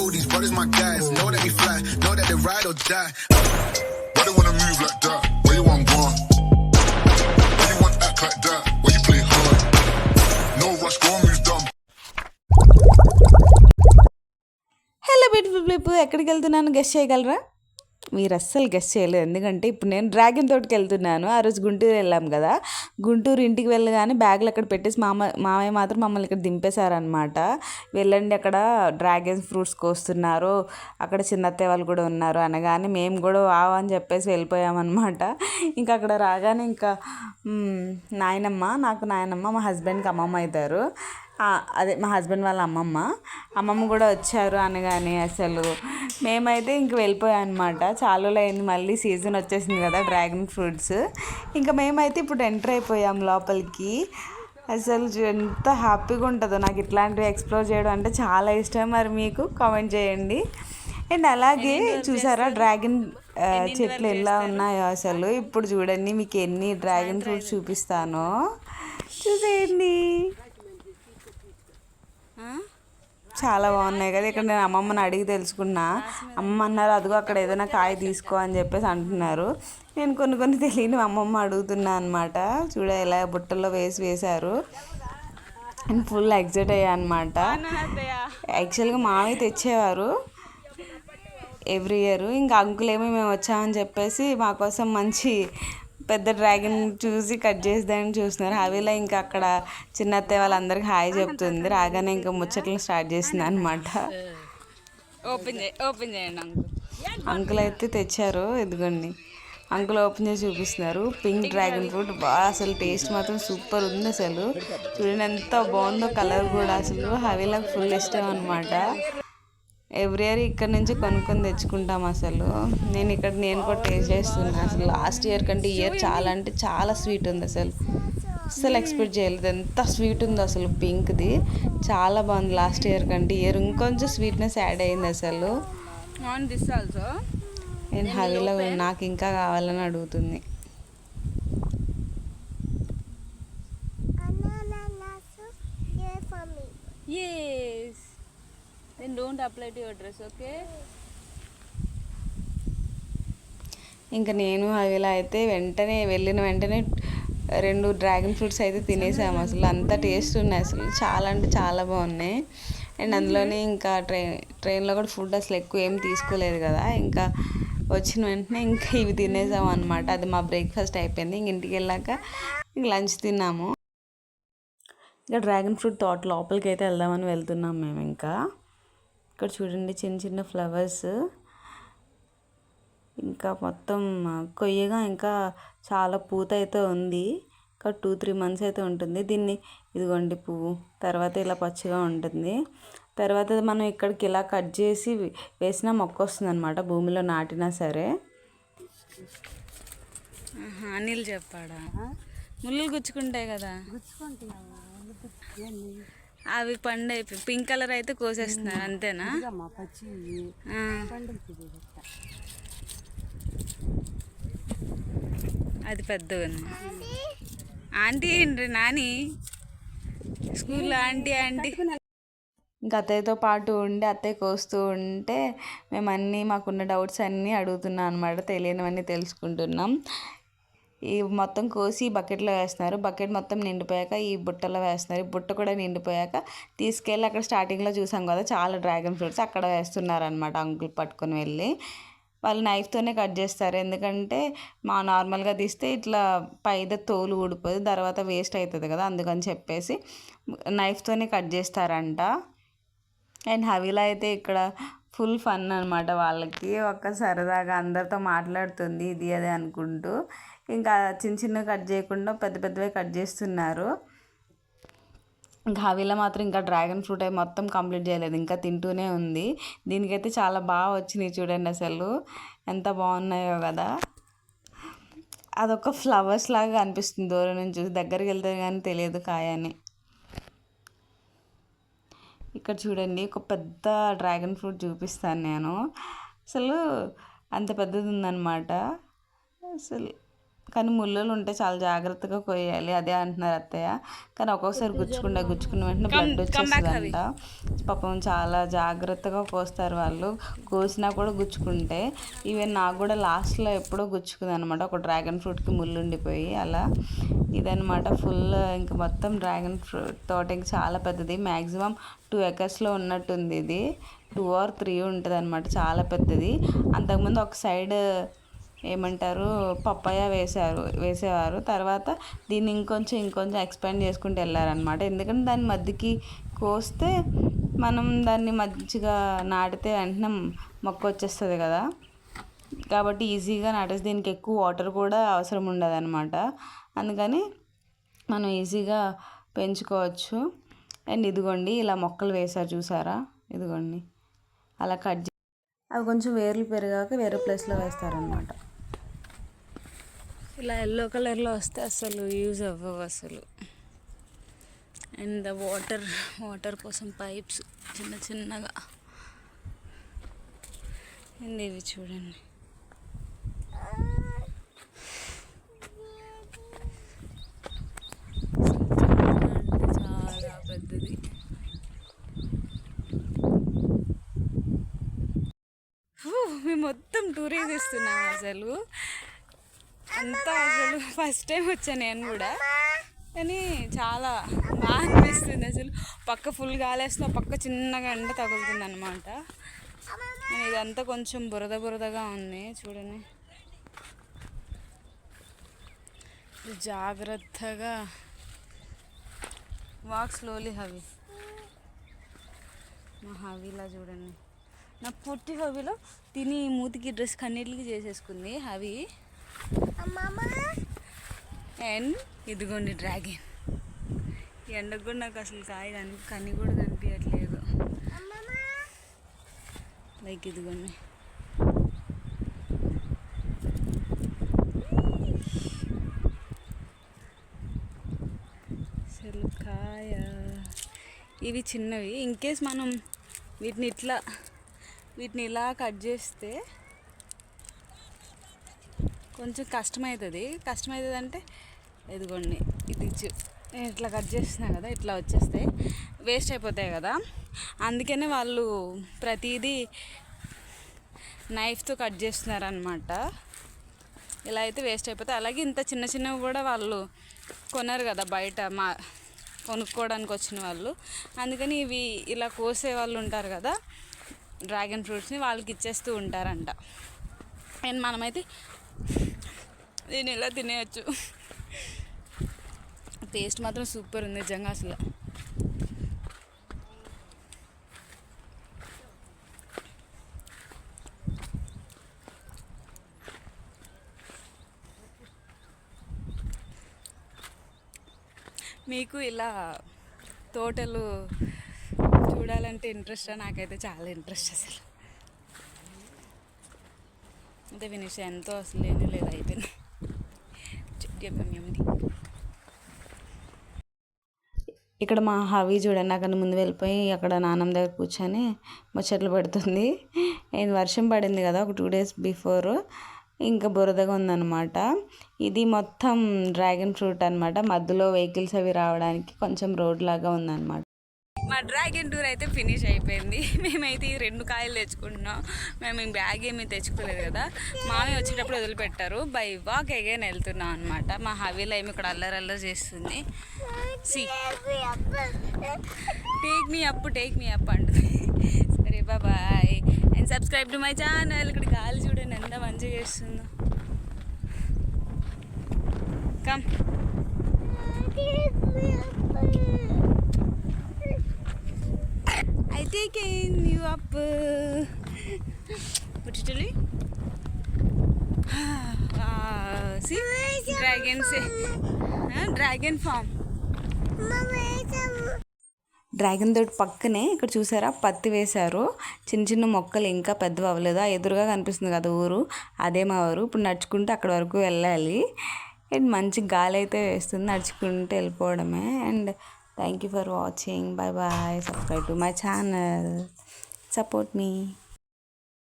know these brothers my guys. Know that we fly, know that they ride or die. Why they wanna move like that? Where you want going? Why you want act like that? Why you play hard? No rush, go and move dumb. Hello beautiful people ఎక్కడికి వెళ్తున్నాను guest చేయగలరా మీరు అస్సలు guest చేయలేదు. ఎందుకంటే ఇప్పుడు నేను dragon తోటికి వెళ్తున్నాను. ఆ రోజు గుంటూరు వెళ్ళాం కదా. గుంటూరు ఇంటికి వెళ్ళగానే బ్యాగులు అక్కడ పెట్టేసి మామ మామయ్య మాత్రం మమ్మల్ని ఇక్కడ దింపేశారనమాట వెళ్ళండి అక్కడ డ్రాగన్ ఫ్రూట్స్ కోస్తున్నారు. అక్కడ చిన్న అత్తయ్య వాళ్ళు కూడా ఉన్నారు అనగానే మేము కూడా వావ్ అని చెప్పేసి వెళ్ళిపోయామన్నమాట. ఇంకా అక్కడ రాగానే ఇంకా నాయనమ్మ నాకు నాయనమ్మ మా హస్బెండ్కి అమ్మమ్మ అవుతారు. అదే మా హస్బెండ్ వాళ్ళ అమ్మమ్మ. అమ్మమ్మ కూడా వచ్చారు అనగానే అసలు. మేమైతే ఇంక వెళ్ళిపోయాం అనమాట చాలా అయింది మళ్ళీ సీజన్ వచ్చేసింది కదా డ్రాగన్ ఫ్రూట్స్. ఇంకా మేమైతే ఇప్పుడు ఎంటర్ అయిపోయాం లోపలికి. అసలు ఎంత హ్యాపీగా ఉంటుందో నాకు ఇట్లాంటివి ఎక్స్ప్లోర్ చేయడం అంటే చాలా ఇష్టం. మరి మీకు కామెంట్ చేయండి. అండ్ అలాగే చూసారా డ్రాగన్ చెట్లు ఎలా ఉన్నాయో అసలు. ఇప్పుడు చూడండి మీకు ఎన్ని డ్రాగన్ ఫ్రూట్స్ చూపిస్తానో. చూసేయండి. చాలా బాగున్నాయి కదా. ఇక్కడ నేను అమ్మమ్మని అడిగి తెలుసుకున్నా. అమ్మ అన్నారు అదిగో అక్కడ ఏదైనా కాయ తీసుకో అని చెప్పేసి అంటున్నారు. నేను కొన్ని కొన్ని తెలియని అమ్మమ్మ అడుగుతున్నా అనమాట చూడ ఇలా బుట్టల్లో వేసి వేశారు. అండ్ ఫుల్ ఎగ్జైట్ అయ్యా అనమాట యాక్చువల్గా మామయ్య తెచ్చేవారు ఎవ్రీ ఇయర్. ఇంకా అంకుల్ మేము వచ్చామని చెప్పేసి మా కోసం మంచి పెద్ద డ్రాగన్ చూసి కట్ చేద్దామని చూస్తున్నారు. హవీలో ఇంకా అక్కడ చిన్న అత్తయ్య వాళ్ళందరికీ హాయ్ చెప్తుంది. రాగానే ఇంకా ముచ్చట్లు స్టార్ట్ చేసింది అనమాట ఓపెన్ చేయి ఓపెన్ చేయండి అంకుల్. అంకుల్ అయితే తెచ్చారు ఇదిగోండి. అంకుల్ ఓపెన్ చేసి చూపిస్తున్నారు. పింక్ డ్రాగన్ ఫ్రూట్ బాగా అసలు టేస్ట్ మాత్రం సూపర్ ఉంది అసలు. చూడండి ఎంత బాగుందో కలర్ కూడా అసలు. హవీలకు ఫుల్ ఇష్టం అనమాట ఎవ్రీ ఇయర్ ఇక్కడ నుంచి కొనుక్కొని తెచ్చుకుంటాం అసలు. నేను ఇక్కడ నేను కూడా టేస్ట్ చేస్తున్నాను అసలు లాస్ట్ ఇయర్ కంటే ఇయర్ చాలా అంటే చాలా స్వీట్ ఉంది అసలు. అస్సలు ఎక్స్పెక్ట్ చేయలేదు. ఎంత స్వీట్ ఉందో అసలు పింక్ది చాలా బాగుంది లాస్ట్ ఇయర్ కంటే. ఇయర్ ఇంకొంచెం స్వీట్నెస్ యాడ్ అయింది అసలు. ఆన్ దిస్ ఆల్సో నేను హవీలో నాకు ఇంకా కావాలని అడుగుతుంది. Yes then don't apply to your dress okay ఇంకా నేను హవీలో అయితే వెంటనే వెళ్ళిన వెంటనే రెండు డ్రాగన్ ఫ్రూట్స్ అయితే తినేసాము. అసలు అంత టేస్ట్ ఉన్నాయి. అసలు చాలా అంటే చాలా బాగున్నాయి. అండ్ అందులోనే ఇంకా ట్రైన్ ట్రైన్లో కూడా ఫుడ్ అసలు ఎక్కువ ఏం తీసుకోలేదు కదా. ఇంకా వచ్చిన వెంటనే ఇంకా ఇవి తినేసాం అనమాట అది మా బ్రేక్ఫాస్ట్ అయిపోయింది. ఇంక ఇంటికి వెళ్ళాక ఇంక లంచ్ తిన్నాము. ఇంకా డ్రాగన్ ఫ్రూట్ తోట లోపలికి అయితే వెళ్దామని వెళ్తున్నాం మేము ఇంకా. ఇక్కడ చూడండి చిన్న చిన్న ఫ్లవర్స్. ఇంకా మొత్తం కొయ్యగా ఇంకా చాలా పూత అయితే ఉంది. ఇంకా టూ త్రీ మంత్స్ అయితే ఉంటుంది. దీన్ని ఇదిగోండి పువ్వు. తర్వాత ఇలా పచ్చిగా ఉంటుంది. తర్వాత మనం ఇక్కడికి ఇలా కట్ చేసి వేసిన మొక్క వస్తుంది అనమాట భూమిలో నాటినా సరే. అనిల్ చెప్పాడా? ముళ్ళు గుచ్చుకుంటాయి కదా. అవి పండు అయిపోయి పింక్ కలర్ అయితే కోసేస్తున్నారు అంతేనా? ఆ. అది పెద్దగా ఉంది. ఆంటీ ఏంటి నాని? స్కూల్లో ఆంటీ ఆంటీ? ఇంకా అత్తయ్యతో పాటు ఉండి అత్తయ్య కోస్తూ ఉంటే మేము అన్నీ మాకున్న డౌట్స్ అన్నీ అడుగుతున్నాం అనమాట తెలియనివన్నీ తెలుసుకుంటున్నాం. ఈ మొత్తం కోసి బకెట్లో వేస్తున్నారు. బకెట్ మొత్తం నిండిపోయాక ఈ బుట్టలో వేస్తున్నారు. ఈ బుట్ట కూడా నిండిపోయాక తీసుకెళ్ళి అక్కడ స్టార్టింగ్లో చూసాం కదా చాలా డ్రాగన్ ఫ్రూట్స్ అక్కడ వేస్తున్నారు అనమాట అంకుల్ పట్టుకొని వెళ్ళి. వాళ్ళు నైఫ్తోనే కట్ చేస్తారు. ఎందుకంటే మా నార్మల్గా తీస్తే ఇట్లా పైద తోలు ఊడిపోదు తర్వాత వేస్ట్ అవుతుంది కదా అందుకని చెప్పేసి నైఫ్తోనే కట్ చేస్తారంట. అండ్ హవీలా అయితే ఇక్కడ ఫుల్ ఫన్ అనమాట వాళ్ళకి. ఒక్క సరదాగా అందరితో మాట్లాడుతుంది ఇది అది అనుకుంటూ. ఇంకా చిన్న చిన్న కట్ చేయకుండా పెద్ద పెద్దవే కట్ చేస్తున్నారు. ఇంకా హవీలా మాత్రం ఇంకా డ్రాగన్ ఫ్రూట్ అయి మొత్తం కంప్లీట్ చేయలేదు ఇంకా తింటూనే ఉంది. దీనికైతే చాలా బాగా వచ్చినాయి చూడండి అసలు. ఎంత బాగున్నాయో కదా. అదొక ఫ్లవర్స్ లాగా అనిపిస్తుంది దూరం నుంచి చూసి. దగ్గరికి వెళ్తే కానీ తెలియదు కాయ అని. ఇక్కడ చూడండి ఒక పెద్ద డ్రాగన్ ఫ్రూట్ చూపిస్తాను నేను. అసలు అంత పెద్దది ఉందన్నమాట. అసలు కానీ ముళ్ళులు ఉంటే చాలా జాగ్రత్తగా కొయ్యాలి. అదే అంటున్నారు అత్తయ్య. కానీ ఒక్కొక్కసారి గుచ్చుకుంటే గుచ్చుకున్న వెంటనే బ్లడ్ వచ్చేస్తుందంట. పాపం చాలా జాగ్రత్తగా కోస్తారు వాళ్ళు. కోసినా కూడా గుచ్చుకుంటే. ఈవెన్ నాకు కూడా లాస్ట్లో ఎప్పుడో గుచ్చుకుంది అనమాట ఒక డ్రాగన్ ఫ్రూట్కి ముళ్ళు ఉండిపోయి అలా. ఇదనమాట ఫుల్ ఇంకా మొత్తం డ్రాగన్ ఫ్రూట్ తోట ఇంకా చాలా పెద్దది. మ్యాక్సిమం టూ ఎకర్స్లో ఉన్నట్టుంది ఇది. టూ ఆర్ త్రీ ఉంటుంది అనమాట చాలా పెద్దది. అంతకుముందు ఒక సైడ్ ఏమంటారు పప్పాయ వేశారు వేసేవారు. తర్వాత దీన్ని ఇంకొంచెం ఇంకొంచెం ఎక్స్పాండ్ చేసుకుంటూ వెళ్ళారనమాట ఎందుకంటే దాన్ని మధ్యకి కోస్తే మనం దాన్ని మంచిగా నాటితే వెంటనే మొక్క వచ్చేస్తుంది కదా. కాబట్టి ఈజీగా నాటేసి దీనికి ఎక్కువ వాటర్ కూడా అవసరం ఉండదు అనమాట అందుకని మనం ఈజీగా పెంచుకోవచ్చు. అండ్ ఇదిగోండి ఇలా మొక్కలు వేశారు చూసారా? ఇదిగోండి. అలా కట్ చే అవి కొంచెం వేర్లు పెరిగాక వేరే ప్లేస్లో వేస్తారనమాట ఇలా ఎల్లో కలర్లో వస్తే అసలు యూజ్ అవ్వవు అసలు. అండ్ వాటర్ వాటర్ కోసం పైప్స్ చిన్న చిన్నగా. అండ్ ఇవి చూడండి. చాలా పెద్దది. మేము మొత్తం టూరే చేస్తున్నాం అసలు. అంతా అసలు ఫస్ట్ టైం వచ్చాను నేను కూడా. కానీ చాలా బాగా అనిపిస్తుంది అసలు. పక్క ఫుల్ గాలేస్తున్న పక్క చిన్నగా ఎండ తగులుతుంది అనమాట ఇదంతా కొంచెం బురద బురదగా ఉంది చూడండి. జాగ్రత్తగా వాక్ స్లోలీ హవి మా హవీలా చూడండి. నా పొట్టి హవీలో తిని మూతికి డ్రెస్ కన్నిటికి చేసేసుకుంది హవి అండ్ ఇదిగోండి డ్రాగన్. ఎండకు కూడా నాకు అసలు కాయ కని కని కూడా కనిపించట్లేదు లైక్ ఇదిగోండి. అసలు కాయ. ఇవి చిన్నవి. ఇన్ కేస్ మనం వీటిని ఇట్లా వీటిని ఇలా కట్ చేస్తే కొంచెం కష్టమవుతుంది కష్టమవుతుంది అంటే ఇదిగోండి ఇది ఇట్లా కట్ చేస్తున్నా కదా ఇట్లా వచ్చేస్తాయి వేస్ట్ అయిపోతాయి కదా. అందుకనే వాళ్ళు ప్రతిదీ నైఫ్తో కట్ చేస్తున్నారనమాట ఇలా అయితే వేస్ట్ అయిపోతాయి. అలాగే ఇంత చిన్న చిన్నవి కూడా వాళ్ళు కొనరు కదా బయట మా కొనుక్కోవడానికి వచ్చిన వాళ్ళు. అందుకని ఇవి ఇలా కోసే వాళ్ళు ఉంటారు కదా డ్రాగన్ ఫ్రూట్స్ని వాళ్ళకి ఇచ్చేస్తూ ఉంటారంట. అండ్ మనమైతే దీన్ని ఇలా తినేయచ్చు? టేస్ట్ మాత్రం సూపర్ ఉంది నిజంగా అసలు. మీకు ఇలా తోటలు చూడాలంటే ఇంట్రెస్ట్ నాకైతే చాలా ఇంట్రెస్ట్ అసలు. అయితే వినిష ఎంతో అసలు లేని లేదు అయిపోయింది. ఇక్కడ మా హవి చూడండి అక్కడ ముందు వెళ్ళిపోయి అక్కడ నాన్నమ్మ దగ్గర కూర్చొని ముచ్చట్లు పెడుతుంది. నేను వర్షం పడింది కదా ఒక టూ డేస్ బిఫోర్. ఇంకా బురదగా ఉందన్నమాట. ఇది మొత్తం డ్రాగన్ ఫ్రూట్ అనమాట మధ్యలో వెహికల్స్ అవి రావడానికి కొంచెం రోడ్ లాగా ఉందన్నమాట. మా డ్రాగన్ టూర్ అయితే ఫినిష్ అయిపోయింది. మేమైతే ఈ రెండు కాయలు తెచ్చుకుంటున్నాం. మేము ఈ బ్యాగ్ ఏమీ తెచ్చుకోలేదు కదా. మామే వచ్చేటప్పుడు వదిలిపెట్టారు. బై వాక్ అగైన్ వెళ్తున్నాం అనమాట మా హవీలో ఏమి ఇక్కడ అల్లరి అల్లరి చేస్తుంది. See take me up take me up అంటుంది. సరే bye and subscribe to my channel ఇక్కడ గాలి చూడండి ఎంత మంచిగా చేస్తుందో. Come taken up. You tell me? See, dragon dragon farm. Dragon తోటి పక్కనే ఇక్కడ చూసారా? పత్తి వేశారు. చిన్న చిన్న మొక్కలు ఇంకా పెద్దవి అవ్వలేదు. ఆ ఎదురుగా కనిపిస్తుంది కదా ఊరు. అదే మా ఊరు. ఇప్పుడు నడుచుకుంటూ అక్కడ వరకు వెళ్ళాలి. అండ్ మంచి గాలి అయితే వేస్తుంది. నడుచుకుంటూ వెళ్ళిపోవడమే. And thank you for watching. Bye bye subscribe to my channel. Support me